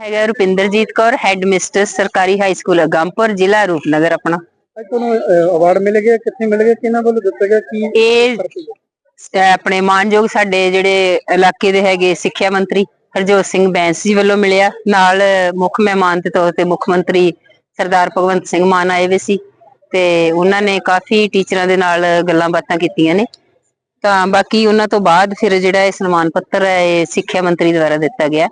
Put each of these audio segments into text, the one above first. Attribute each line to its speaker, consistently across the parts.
Speaker 1: ਹੈਗਾ Rupinderjit Kaur head mister ਸਰਕਾਰੀ high school Agampur ਜ਼ਿਲ੍ਹਾ ਰੂਪਨਗਰ ਆਪਣਾ।
Speaker 2: ਅੱਜ ਤੁਹਾਨੂੰ ਅਵਾਰਡ ਮਿਲ ਗਿਆ ਕਿੱਥੇ ਮਿਲ ਗਿਆ ਕਿਹਨਾਂ ਵੱਲੋਂ ਦਿੱਤਾ ਗਿਆ ਕੀ
Speaker 1: ਇਹ ਅਹ ਆਪਣੇ ਮਾਨਯੋਗ ਸਾਡੇ ਜਿਹੜੇ ਇਲਾਕੇ ਦੇ ਹੈਗੇ ਸਿੱਖਿਆ ਮੰਤਰੀ ਹਰਜੋਤ ਸਿੰਘ ਬੈਂਸ ਜੀ ਵੱਲੋਂ ਮਿਲਿਆ। ਨਾਲ ਮੁੱਖ ਮਹਿਮਾਨ ਦੇ ਤੌਰ ਤੇ ਮੁੱਖ ਮੰਤਰੀ ਸਰਦਾਰ ਭਗਵੰਤ ਸਿੰਘ ਮਾਨ ਆਏ ਹੋਏ ਸੀ ਤੇ ਉਹਨਾਂ ਨੇ ਕਾਫੀ ਟੀਚਰਾਂ ਦੇ ਨਾਲ ਗੱਲਾਂ ਬਾਤਾਂ ਕੀਤੀਆਂ ਨੇ। ਤਾਂ ਬਾਕੀ ਉਹਨਾਂ ਤੋਂ ਬਾਅਦ ਫਿਰ ਜਿਹੜਾ ਇਹ ਸਨਮਾਨ ਪੱਤਰ ਹੈ ਇਹ ਸਿੱਖਿਆ ਮੰਤਰੀ ਦੁਆਰਾ ਦਿੱਤਾ ਗਿਆ।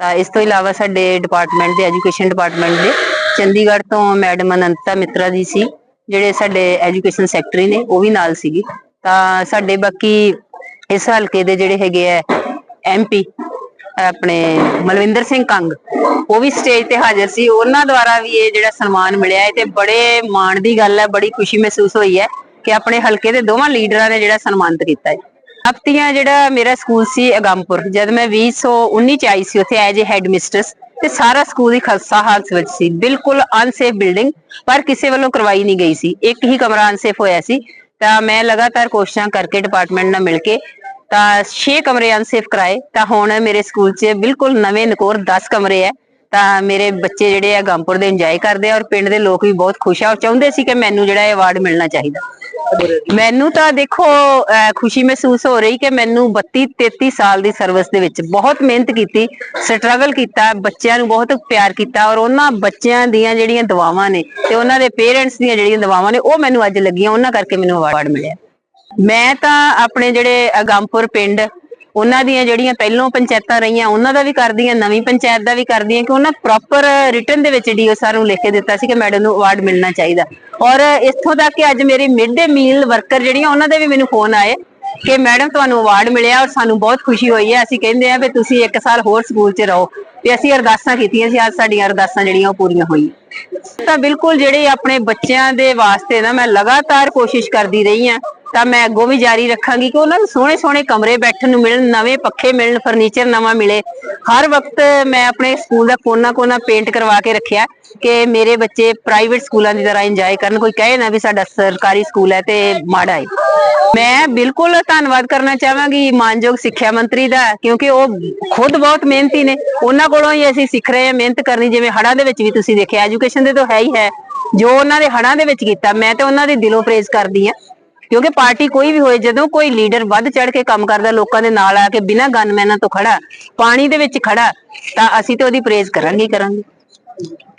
Speaker 1: ਤਾਂ ਇਸ ਤੋਂ ਇਲਾਵਾ ਸਾਡੇ ਡਿਪਾਰਟਮੈਂਟ ਦੇ ਐਜੂਕੇਸ਼ਨ ਡਿਪਾਰਟਮੈਂਟ ਦੇ ਚੰਡੀਗੜ੍ਹ ਤੋਂ ਮੈਡਮ ਅਨੰਤਾ ਮਿੱਤਰਾ ਜੀ ਸੀ, ਜਿਹੜੇ ਸਾਡੇ ਐਜੂਕੇਸ਼ਨ ਸੈਕਟਰੀ ਨੇ, ਉਹ ਵੀ ਨਾਲ ਸੀਗੀ। ਤਾਂ ਸਾਡੇ ਬਾਕੀ ਇਸ ਹਲਕੇ ਦੇ ਜਿਹੜੇ ਹੈਗੇ ਆ ਐਮਪੀ ਆਪਣੇ ਮਲਵਿੰਦਰ ਸਿੰਘ ਕੰਗ, ਉਹ ਵੀ ਸਟੇਜ ਤੇ ਹਾਜ਼ਰ ਸੀ। ਉਹਨਾਂ ਦੁਆਰਾ ਵੀ ਇਹ ਜਿਹੜਾ ਸਨਮਾਨ ਮਿਲਿਆ ਹੈ ਤੇ ਬੜੇ ਮਾਣ ਦੀ ਗੱਲ ਹੈ, ਬੜੀ ਖੁਸ਼ੀ ਮਹਿਸੂਸ ਹੋਈ ਹੈ ਕਿ ਆਪਣੇ ਹਲਕੇ ਦੇ ਦੋਵਾਂ ਲੀਡਰਾਂ ਨੇ ਜਿਹੜਾ ਸਨਮਾਨਿਤ ਕੀਤਾ ਹੈ। ਹਫਤੀਆਂ ਜਿਹੜਾ ਮੇਰਾ ਸਕੂਲ ਸੀ ਅਗੰਪੁਰ, ਜਦ ਮੈਂ 2019 ਚ ਆਈ ਸੀ ਉੱਥੇ ਐਜ ਹੈਡ ਮਿਸਟਰਸ ਤੇ ਸਾਰਾ ਸਕੂਲ ਹੀ ਖਸਤਾ ਹਾਲਤ ਵਿੱਚ ਸੀ। ਬਿਲਕੁਲ ਅਨਸੇਫ ਬਿਲਡਿੰਗ ਪਰ ਕਿਸੇ ਵੱਲੋਂ ਕਰਵਾਈ ਨਹੀਂ ਗਈ ਸੀ। ਇੱਕ ਹੀ ਕਮਰਾ ਅਨਸੇਫ ਹੋਇਆ ਸੀ। ਤਾਂ ਮੈਂ ਲਗਾਤਾਰ ਕੋਸ਼ਿਸ਼ਾਂ ਕਰਕੇ ਡਿਪਾਰਟਮੈਂਟ ਨਾਲ ਮਿਲ ਕੇ ਤਾਂ 6 ਕਮਰੇ ਅਨਸੇਫ ਕਰਾਏ। ਤਾਂ ਹੁਣ ਮੇਰੇ ਸਕੂਲ 'ਚ ਬਿਲਕੁਲ ਨਵੇਂ ਨਕੋਰ 10 ਕਮਰੇ ਹੈ ਤਾਂ ਮੇਰੇ ਬੱਚੇ ਜਿਹੜੇ ਆ ਗੰਪੁਰ ਦੇ ਇੰਜੋਏ ਕਰਦੇ ਆ ਔਰ ਪਿੰਡ ਦੇ ਲੋਕ ਵੀ ਬਹੁਤ ਖੁਸ਼ ਆ ਔਰ ਚਾਹੁੰਦੇ ਸੀ ਕਿ ਮੈਨੂੰ ਜਿਹੜਾ ਇਹ ਅਵਾਰਡ ਮਿਲਣਾ ਚਾਹੀਦਾ। ਮੈਨੂੰ ਤਾਂ ਦੇਖੋ ਖੁਸ਼ੀ ਮਹਿਸੂਸ ਹੋ ਰਹੀ ਕਿ ਮੈਨੂੰ 32 33 ਸਾਲ ਦੀ ਸਰਵਿਸ ਦੇ ਵਿੱਚ ਬਹੁਤ ਮਿਹਨਤ ਕੀਤੀ ਸਟਰਗਲ ਕੀਤਾ, ਬੱਚਿਆਂ ਨੂੰ ਬਹੁਤ ਪਿਆਰ ਕੀਤਾ ਔਰ ਉਹਨਾਂ ਬੱਚਿਆਂ ਦੀਆਂ ਜਿਹੜੀਆਂ ਦਵਾਵਾਂ ਨੇ ਤੇ ਉਹਨਾਂ ਦੇ ਪੇਰੈਂਟਸ ਦੀਆਂ ਜਿਹੜੀਆਂ ਦਵਾਵਾਂ ਨੇ, ਉਹ ਮੈਨੂੰ ਅੱਜ ਲੱਗੀਆਂ, ਉਹਨਾਂ ਕਰਕੇ ਮੈਨੂੰ ਅਵਾਰਡ ਮਿਲਿਆ। ਮੈਂ ਤਾਂ ਆਪਣੇ ਜਿਹੜੇ ਅਗੰਪੁਰ ਪਿੰਡ ਉਹਨਾਂ ਦੀਆਂ ਜਿਹੜੀਆਂ ਪਹਿਲੋਂ ਪੰਚਾਇਤਾਂ ਰਹੀਆਂ, ਉਹਨਾਂ ਦਾ ਵੀ ਕਰਦੀਆਂ, ਨਵੀਂ ਪੰਚਾਇਤ ਦਾ ਵੀ ਕਰਦੀ ਕਿ ਉਹਨਾਂ ਪ੍ਰੋਪਰ ਰਿਟਰਨ ਦੇ ਵਿੱਚ ਡੀਓ ਸਰ ਨੂੰ ਲਿਖ ਕੇ ਦਿੱਤਾ ਸੀ ਕਿ ਮੈਡਮ ਨੂੰ ਅਵਾਰਡ ਮਿਲਣਾ ਚਾਹੀਦਾ। ਔਰ ਇੱਥੋਂ ਤੱਕ ਕਿ ਅੱਜ ਮੇਰੀ ਮਿਡ ਡੇ ਮੀਲ ਵਰਕਰ ਜਿਹੜੀਆਂ, ਉਹਨਾਂ ਦੇ ਵੀ ਮੈਨੂੰ ਫੋਨ ਆਏ ਕਿ ਮੈਡਮ ਤੁਹਾਨੂੰ ਅਵਾਰਡ ਮਿਲਿਆ ਔਰ ਸਾਨੂੰ ਬਹੁਤ ਖੁਸ਼ੀ ਹੋਈ ਹੈ। ਅਸੀਂ ਕਹਿੰਦੇ ਆ ਵੀ ਤੁਸੀਂ ਇੱਕ ਸਾਲ ਹੋਰ ਸਕੂਲ 'ਚ ਰਹੋ ਤੇ ਅਸੀਂ ਅਰਦਾਸਾਂ ਕੀਤੀਆਂ ਸੀ, ਅੱਜ ਸਾਡੀਆਂ ਅਰਦਾਸਾਂ ਜਿਹੜੀਆਂ ਉਹ ਪੂਰੀਆਂ ਹੋਈਆਂ। ਤਾਂ ਬਿਲਕੁਲ ਜਿਹੜੇ ਆਪਣੇ ਬੱਚਿਆਂ ਦੇ ਵਾਸਤੇ ਨਾ ਮੈਂ ਲਗਾਤਾਰ ਕੋਸ਼ਿਸ਼ ਕਰਦੀ ਰਹੀ ਹਾਂ ਤਾਂ ਮੈਂ ਅੱਗੋਂ ਵੀ ਜਾਰੀ ਰੱਖਾਂਗੀ ਕਿ ਉਹਨਾਂ ਨੂੰ ਸੋਹਣੇ ਸੋਹਣੇ ਕਮਰੇ ਬੈਠਣ ਨੂੰ ਮਿਲਣ, ਨਵੇਂ ਪੱਖੇ ਮਿਲਣ ਫਰਨੀਚਰ ਨਵਾਂ ਮਿਲੇ। ਹਰ ਵਕਤ ਮੈਂ ਆਪਣੇ ਸਕੂਲ ਦਾ ਕੋਨਾ ਕੋਨਾ ਪੇਂਟ ਕਰਵਾ ਕੇ ਰੱਖਿਆ ਕਿ ਮੇਰੇ ਬੱਚੇ ਪ੍ਰਾਈਵੇਟ ਸਕੂਲਾਂ ਦੀ ਤਰ੍ਹਾਂ ਇੰਜੋਏ ਕਰਨ। ਕੋਈ ਕਹੇ ਨਾ ਵੀ ਸਾਡਾ ਸਰਕਾਰੀ ਸਕੂਲ ਹੈ ਤੇ ਮਾੜਾ ਹੈ। ਮੈਂ ਬਿਲਕੁਲ ਧੰਨਵਾਦ ਕਰਨਾ ਚਾਹਾਂਗੀ ਮਾਨਯੋਗ ਸਿੱਖਿਆ ਮੰਤਰੀ ਦਾ, ਕਿਉਂਕਿ ਉਹ ਖੁਦ ਬਹੁਤ ਮਿਹਨਤੀ ਨੇ। ਉਹਨਾਂ ਕੋਲੋਂ ਹੀ ਅਸੀਂ ਸਿੱਖ ਰਹੇ ਹਾਂ ਮਿਹਨਤ ਕਰਨੀ, ਜਿਵੇਂ ਹੜਾਂ ਦੇ ਵਿੱਚ ਵੀ ਤੁਸੀਂ ਦੇਖਿਆ ਐਜੂਕੇਸ਼ਨ ਦੇ ਤਾਂ ਹੈ ਹੀ ਹੈ। ਜੋ ਉਹਨਾਂ ਦੇ ਹੜਾਂ ਦੇ ਵਿੱਚ ਕੀਤਾ, ਮੈਂ ਤੇ ਉਹਨਾਂ ਦੀ ਦਿਲੋਂ ਪ੍ਰੇਜ਼ ਕਰਦੀ ਹਾਂ। ਕਿਉਂਕਿ ਪਾਰਟੀ ਕੋਈ ਵੀ ਹੋਏ, ਜਦੋਂ ਕੋਈ ਲੀਡਰ ਵੱਧ ਚੜ ਕੇ ਕੰਮ ਕਰਦਾ, ਲੋਕਾਂ ਦੇ ਨਾਲ ਆ ਕੇ ਬਿਨਾਂ ਗਨਮੈਨਾਂ ਤੋਂ ਖੜਾ, ਪਾਣੀ ਦੇ ਵਿੱਚ ਖੜਾ, ਤਾਂ ਅਸੀਂ ਤੇ ਉਹਦੀ ਪ੍ਰੇਜ਼ ਕਰਾਂਗੇ ਹੀ ਕਰਾਂਗੇ।